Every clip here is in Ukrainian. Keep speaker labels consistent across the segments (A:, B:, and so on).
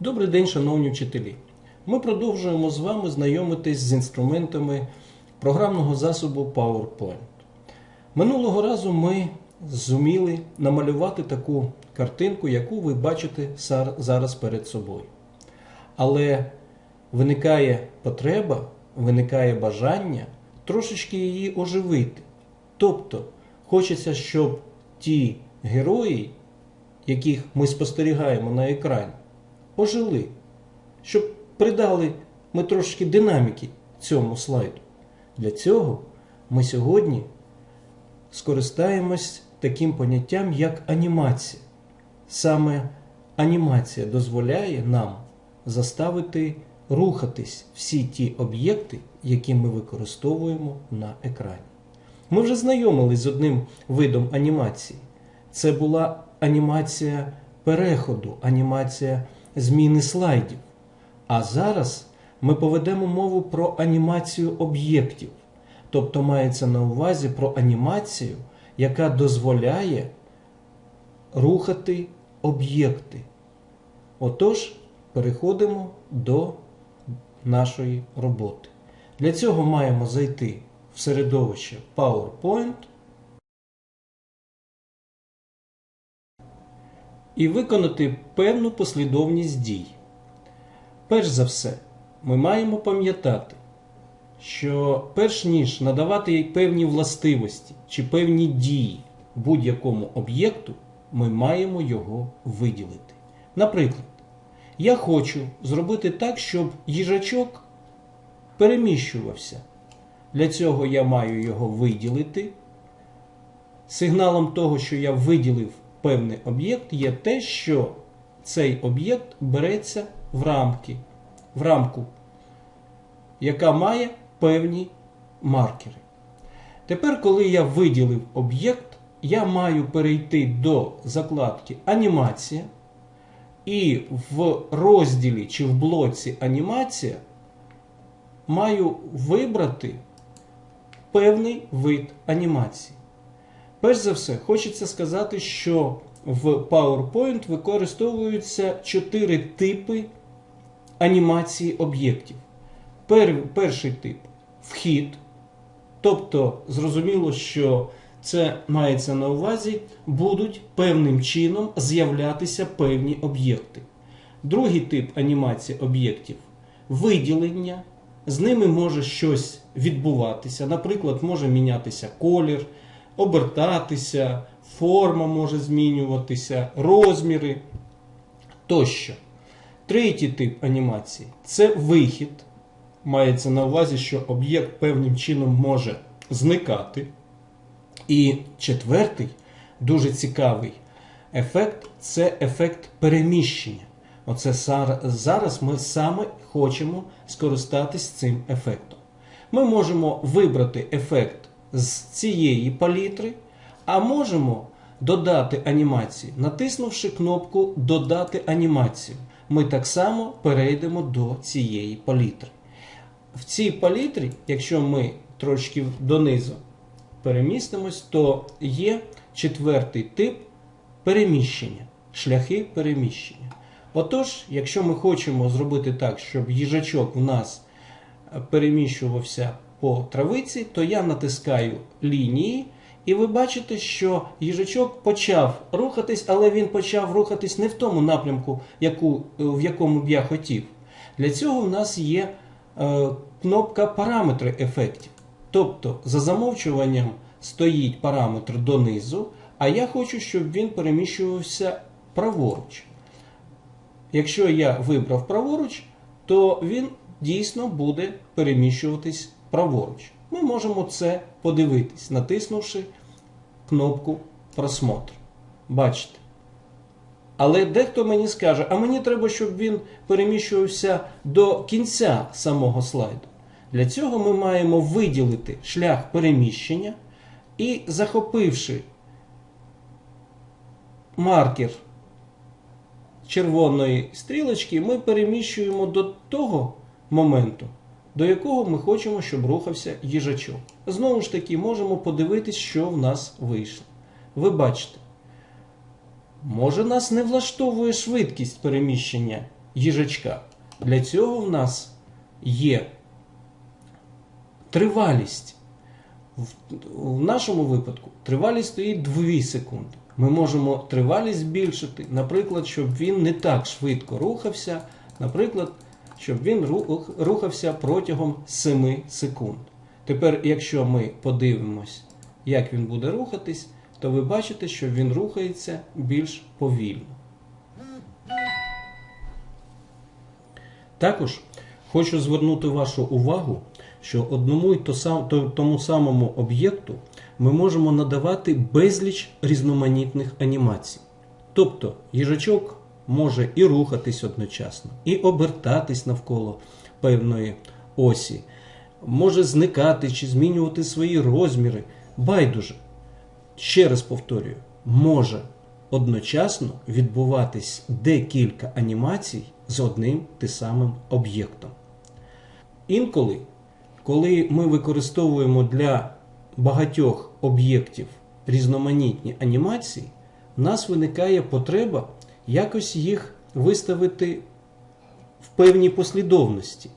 A: Добрий день, шановні вчителі! Ми продовжуємо з вами знайомитись з інструментами програмного засобу PowerPoint. Минулого разу ми зуміли намалювати таку картинку, яку ви бачите зараз перед собою. Але виникає потреба, виникає бажання трошечки її оживити. Тобто, хочеться, щоб ті герої, яких ми спостерігаємо на екрані, ожили, щоб придали ми трошки динаміки цьому слайду. Для цього ми сьогодні скористаємось таким поняттям, як анімація. Саме анімація дозволяє нам заставити рухатись всі ті об'єкти, які ми використовуємо на екрані. Ми вже знайомились з одним видом анімації. Це була анімація переходу, анімація зміни слайдів. А зараз ми поведемо мову про анімацію об'єктів. Тобто мається на увазі про анімацію, яка дозволяє рухати об'єкти. Отож, переходимо до нашої роботи. Для цього маємо зайти в середовище PowerPoint і виконати певну послідовність дій. Перш за все, ми маємо пам'ятати, що перш ніж надавати певні властивості чи певні дії будь-якому об'єкту, ми маємо його виділити. Наприклад, я хочу зробити так, щоб їжачок переміщувався. Для цього я маю його виділити. Сигналом того, що я виділив певний об'єкт, є те, що цей об'єкт береться в рамки, в рамку, яка має певні маркери. Тепер, коли я виділив об'єкт, я маю перейти до закладки Анімація. І в розділі чи в блоці Анімація маю вибрати певний вид анімації. Перш за все, хочеться сказати, що в PowerPoint використовуються чотири типи анімації об'єктів. Пер- перший тип вхід. Тобто, зрозуміло, що це мається на увазі, будуть певним чином з'являтися певні об'єкти. Другий тип анімації об'єктів виділення. З ними може щось відбуватися. Наприклад, може мінятися колір, обертатися, форма може змінюватися, розміри тощо. Третій тип анімації це вихід. Мається на увазі, що об'єкт певним чином може зникати. І четвертий, дуже цікавий ефект це ефект переміщення. Оце зараз ми саме хочемо скористатись цим ефектом. Ми можемо вибрати ефект з цієї палітри, а можемо додати анімацію, натиснувши кнопку Додати анімацію. Ми так само перейдемо до цієї палітри. В цій палітрі, якщо ми трошки донизу перемістимось, то є четвертий тип переміщення, шляхи переміщення. Отож, якщо ми хочемо зробити так, щоб їжачок в нас переміщувався по травиці, то я натискаю лінії, і ви бачите, що їжачок почав рухатись, але він почав рухатись не в тому напрямку, яку, е, в якому б я хотів. Для цього в нас є е, кнопка параметри ефектів. Тобто, за замовчуванням стоїть параметр донизу, а я хочу, щоб він переміщувався праворуч. Якщо я вибрав праворуч, то він дійсно буде переміщуватись праворуч. Ми можемо це подивитись, натиснувши кнопку просмотр. Бачите. Але дехто мені скаже, а мені треба, щоб він переміщувався до кінця самого слайду. Для цього ми маємо виділити шлях переміщення і, захопивши маркер червоної стрілочки, ми переміщуємо до того моменту, до якого ми хочемо, щоб рухався їжачок. Знову ж таки, можемо подивитись, що в нас вийшло. Ви бачите, може нас не влаштовує швидкість переміщення їжачка. Для цього в нас є тривалість. В, нашому випадку тривалість стоїть 2 секунди. Ми можемо тривалість збільшити, наприклад, щоб він не так швидко рухався, наприклад, щоб він рухався протягом 7 секунд. Тепер, якщо ми подивимось, як він буде рухатись, то ви бачите, що він рухається більш повільно. Також хочу звернути вашу увагу, що одному то- тому самому об'єкту ми можемо надавати безліч різноманітних анімацій. Тобто їжачок може і рухатись одночасно, і обертатись навколо певної осі, може зникати чи змінювати свої розміри. Байдуже. Ще раз повторюю, може одночасно відбуватись декілька анімацій з одним ти самим об'єктом. Інколи, коли ми використовуємо для багатьох об'єктів різноманітні анімації, в нас виникає потреба якось їх виставити в певній послідовності,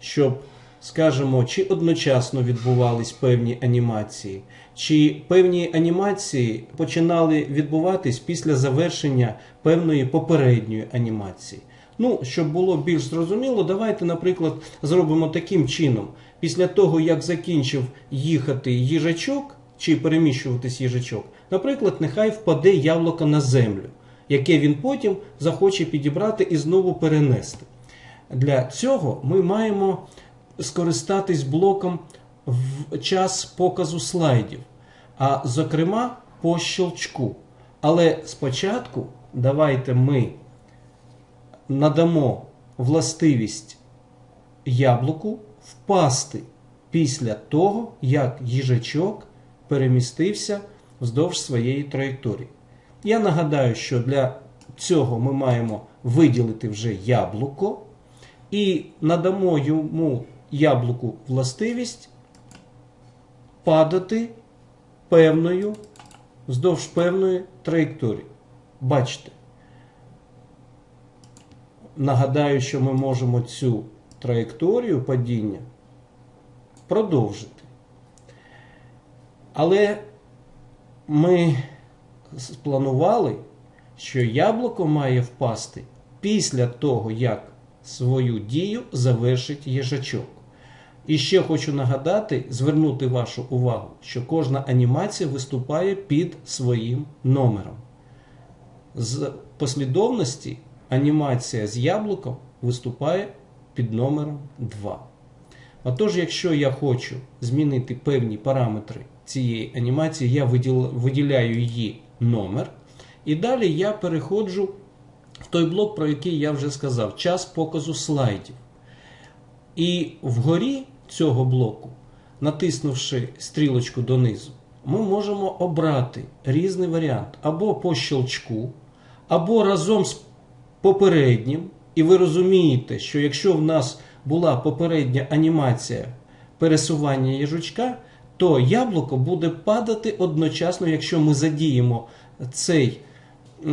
A: щоб, скажімо, чи одночасно відбувались певні анімації, чи певні анімації починали відбуватись після завершення певної попередньої анімації. Ну, щоб було більш зрозуміло, давайте, наприклад, зробимо таким чином. Після того, як закінчив їхати їжачок чи переміщуватись їжачок, наприклад, нехай впаде яблуко на землю, яке він потім захоче підібрати і знову перенести. Для цього ми маємо скористатись блоком в час показу слайдів, а зокрема по щелчку. Але спочатку давайте ми надамо властивість яблуку впасти після того, як їжачок перемістився вздовж своєї траєкторії. Я нагадаю, що для цього ми маємо виділити вже яблуко і надамо йому яблуку властивість падати певною вздовж певної траєкторії. Бачите, нагадаю, що ми можемо цю траєкторію падіння продовжити. Але ми спланували, що яблуко має впасти після того, як свою дію завершить їжачок. І ще хочу нагадати, звернути вашу увагу, що кожна анімація виступає під своїм номером. З послідовності анімація з яблуком виступає під номером 2. Отож, якщо я хочу змінити певні параметри цієї анімації, я виділяю її номер. І далі я переходжу в той блок, про який я вже сказав, час показу слайдів. І вгорі цього блоку, натиснувши стрілочку донизу, ми можемо обрати різний варіант або по щелчку, або разом з попереднім. І ви розумієте, що якщо в нас була попередня анімація пересування їжачка, то яблуко буде падати одночасно, якщо ми задіємо цей,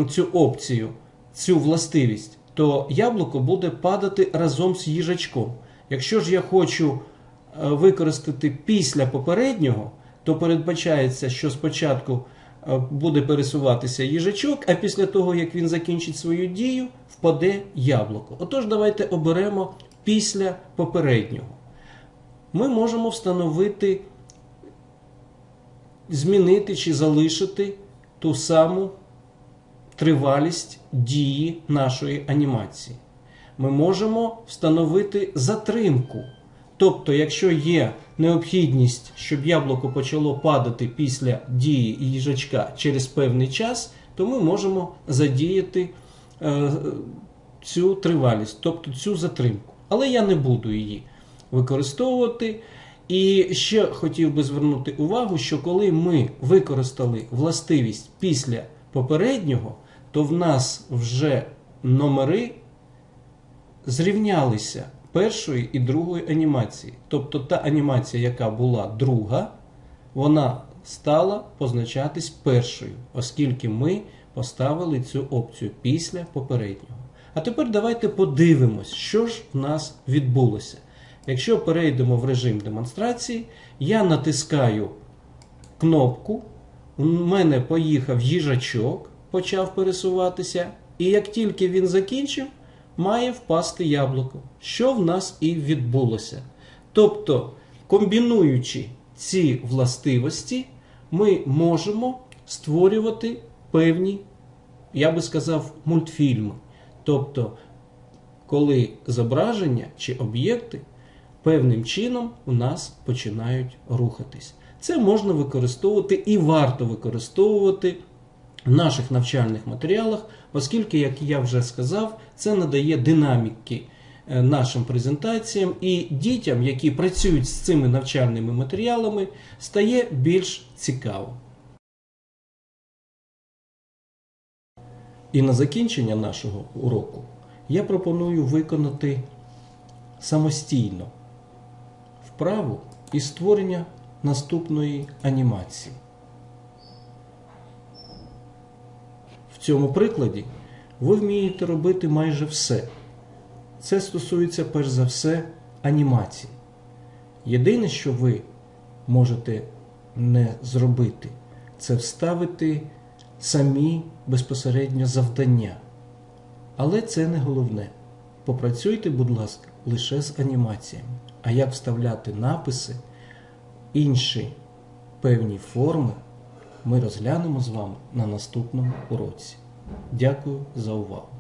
A: цю опцію, цю властивість, то яблуко буде падати разом з їжачком. Якщо ж я хочу е, використати після попереднього, то передбачається, що спочатку е, буде пересуватися їжачок, а після того, як він закінчить свою дію, впаде яблуко. Отож, давайте оберемо після попереднього. Ми можемо встановити, змінити чи залишити ту саму тривалість дії нашої анімації. Ми можемо встановити затримку. Тобто, якщо є необхідність, щоб яблуко почало падати після дії їжачка через певний час, то ми можемо задіяти е, цю тривалість, тобто цю затримку. Але я не буду її використовувати. І ще хотів би звернути увагу, що коли ми використали властивість після попереднього, то в нас вже номери зрівнялися першої і другої анімації. Тобто та анімація, яка була друга, вона стала позначатись першою, оскільки ми поставили цю опцію після попереднього. А тепер давайте подивимось, що ж в нас відбулося. Якщо перейдемо в режим демонстрації, я натискаю кнопку, у мене поїхав їжачок, почав пересуватися, і як тільки він закінчив, має впасти яблуко, що в нас і відбулося. Тобто, комбінуючи ці властивості, ми можемо створювати певні, я би сказав, мультфільми. Тобто, коли зображення чи об'єкти певним чином у нас починають рухатись. Це можна використовувати і варто використовувати в наших навчальних матеріалах, оскільки, як я вже сказав, це надає динаміки е, нашим презентаціям і дітям, які працюють з цими навчальними матеріалами, стає більш цікаво. І на закінчення нашого уроку я пропоную виконати самостійно вправу із створення наступної анімації. В цьому прикладі ви вмієте робити майже все. Це стосується перш за все анімації. Єдине, що ви можете не зробити, це вставити самі безпосередньо завдання. Але це не головне. Попрацюйте, будь ласка, лише з анімаціями. А як вставляти написи, інші певні форми, ми розглянемо з вами на наступному уроці. Дякую за увагу!